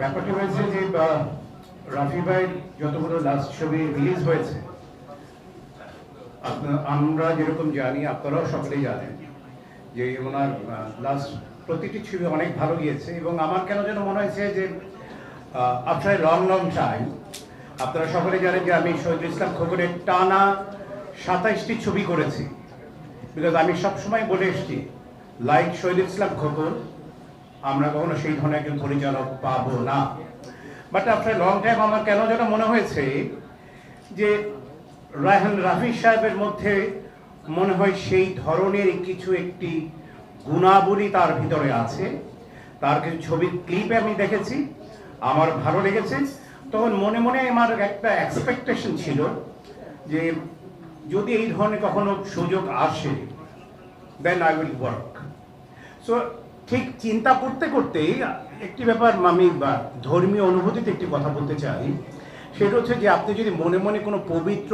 ব্যাপারটা হয়েছে যে রাফি ভাইয়ের যতগুলো লাস্ট ছবি রিলিজ হয়েছে আমরা যেরকম জানি, আপনারাও সকলেই জানেন যে ওনার লাস্ট প্রতিটি ছবি অনেক ভালো গিয়েছে এবং আমার কেন যেন মনে হয়েছে যে আফটার লং লং টাইম আপনারা সকলে জানেন যে আমি শহীদুল ইসলাম খোকনের টানা সাতাইশটি ছবি করেছি। বিকজ আমি সবসময় বলে এসেছি লাইক শহীদুল ইসলাম খোকন আমরা কখনো সেই ধরনের একজন পরিচালক পাবো না। বাট আফটার লং টাইম আমার কেন যেন মনে হয়েছে যে রায়হান রাফি সাহেবের মধ্যে মনে হয় সেই ধরনের কিছু একটি গুণাবলী তার ভিতরে আছে। তার কিছু ছবির ক্লিপে আমি দেখেছি, আমার ভালো লেগেছে। তখন মনে মনে আমার একটা এক্সপেকটেশন ছিল যে যদি এই ধরনের কখনো সুযোগ আসে then I will work so ঠিক চিন্তা করতে করতেই একটি ব্যাপার আমি ধর্মীয় অনুভূতিতে একটি কথা বলতে চাই। সেটা হচ্ছে যে আপনি যদি মনে মনে কোনো পবিত্র